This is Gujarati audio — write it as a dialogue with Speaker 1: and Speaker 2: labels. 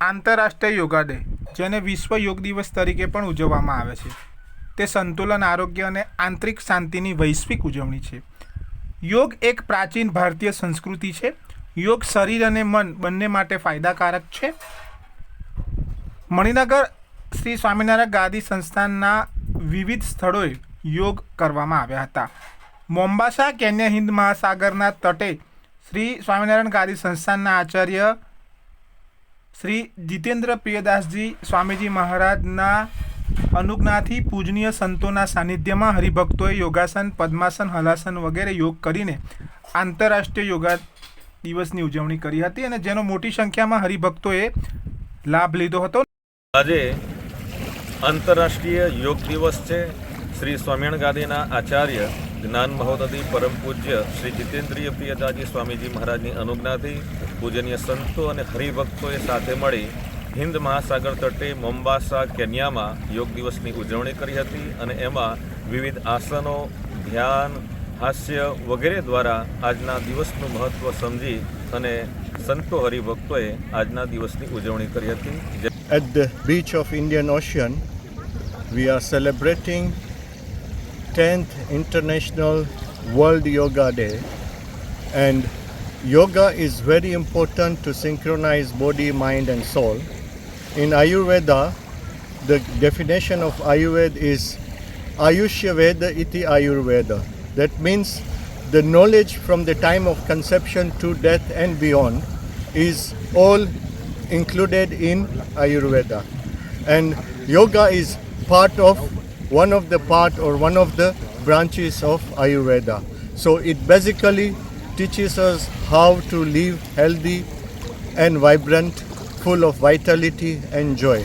Speaker 1: આંતરરાષ્ટ્રીય યોગા ડે, જેને વિશ્વ યોગ દિવસ તરીકે પણ ઉજવવામાં આવે છે. તે સંતુલન, આરોગ્ય અને આંતરિક શાંતિની વૈશ્વિક ઉજવણી છે. યોગ એક પ્રાચીન ભારતીય સંસ્કૃતિ છે. યોગ શરીર અને મન બંને માટે ફાયદાકારક છે. મણિનગર શ્રી સ્વામિનારાયણ ગાદી સંસ્થાનના વિવિધ સ્થળોએ યોગ કરવામાં આવ્યા હતા. મોમ્બાસા, કેન્યા હિન્દ મહાસાગરના તટે શ્રી સ્વામિનારાયણ ગાદી સંસ્થાનના આચાર્ય શ્રી જીતેન્દ્ર પ્રિયદાસજી સ્વામીજી મહારાજના અનુજ્ઞાથી પૂજનીય સંતોના સાનિધ્યમાં હરિભક્તોએ યોગાસન, પદ્માસન, હલાસન વગેરે યોગ કરીને આંતરરાષ્ટ્રીય યોગા દિવસની ઉજવણી કરી હતી અને જેનો મોટી સંખ્યામાં હરિભક્તોએ લાભ લીધો હતો.
Speaker 2: આજે આંતરરાષ્ટ્રીય યોગ દિવસ છે. શ્રી સ્વામિનારાયણ ગાંધીના આચાર્ય જ્ઞાન મહોદધી પરમ પૂજ્ય શ્રી જીતેન્દ્રિય પ્રિયદાજી સ્વામીજી મહારાજની અનુજ્ઞાથી પૂજનીય સંતો અને હરિભક્તોએ સાથે મળી હિન્દ મહાસાગર તટે મોમ્બાસા, કેન્યામાં યોગ દિવસની ઉજવણી કરી હતી અને એમાં વિવિધ આસનો, ધ્યાન, હાસ્ય વગેરે દ્વારા આજના દિવસનું મહત્ત્વ સમજી અને સંતો હરિભક્તોએ આજના દિવસની ઉજવણી કરી હતી જે
Speaker 3: the beach of Indian ocean we are celebrating 10th International World Yoga Day. And yoga is very important to synchronize body, mind, and soul. In Ayurveda, the definition of Ayurveda is Ayushya Veda iti Ayurveda. That means the knowledge from the time of conception to death and beyond is all included in Ayurveda. And yoga is part of one of the part or one of the branches of Ayurveda. So it basically teaches us how to live healthy and vibrant, full of vitality and joy.